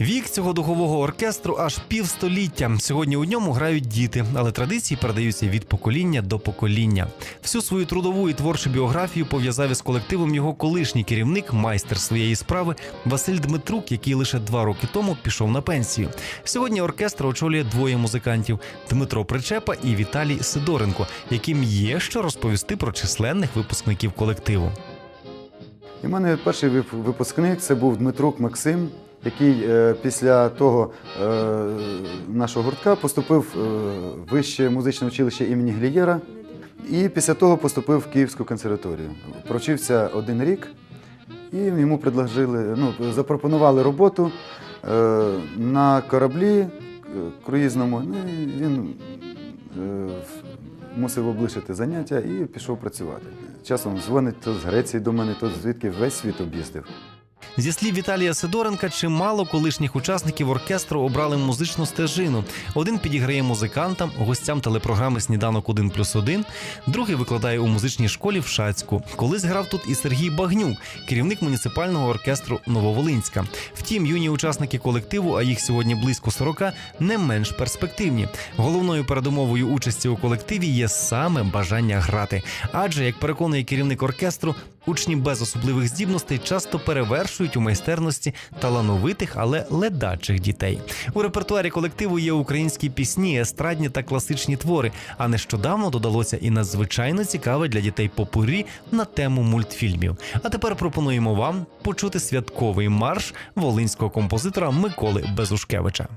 Вік цього духового оркестру аж півстоліття. Сьогодні у ньому грають діти, але традиції передаються від покоління до покоління. Всю свою трудову і творчу біографію пов'язав із колективом його колишній керівник, майстер своєї справи Василь Дмитрук, який лише два роки тому пішов на пенсію. Сьогодні оркестр очолює двоє музикантів: Дмитро Причепа і Віталій Сидоренко, яким є що розповісти про численних випускників колективу. В мене перший випускник це був Дмитрук Максим, який е, після того е, нашого гуртка поступив е, в вище музичне училище імені Глієра. І після того поступив в Київську консерваторію. Провчився один рік, і йому предложили, ну, запропонували роботу на кораблі круїзному. Ну, він мусив облишити заняття і пішов працювати. Часом дзвонить то з Греції до мене, то звідки весь світ об'їздив. Зі слів Віталія Сидоренка, чимало колишніх учасників оркестру обрали музичну стежину. Один підіграє музикантам, гостям телепрограми Сніданок 1 плюс 1, другий викладає у музичній школі в Шацьку. Колись грав тут і Сергій Багнюк, керівник муніципального оркестру Нововолинська. Втім, юні учасники колективу, а їх сьогодні близько 40, не менш перспективні. Головною передумовою участі у колективі є саме бажання грати. Адже, як переконує керівник оркестру, учні без особливих здібностей часто перевершують у майстерності талановитих, але ледачих дітей. У репертуарі колективу є українські пісні, естрадні та класичні твори. А нещодавно додалося і надзвичайно цікаве для дітей попурі на тему мультфільмів. А тепер пропонуємо вам почути святковий марш волинського композитора Миколи Безушкевича.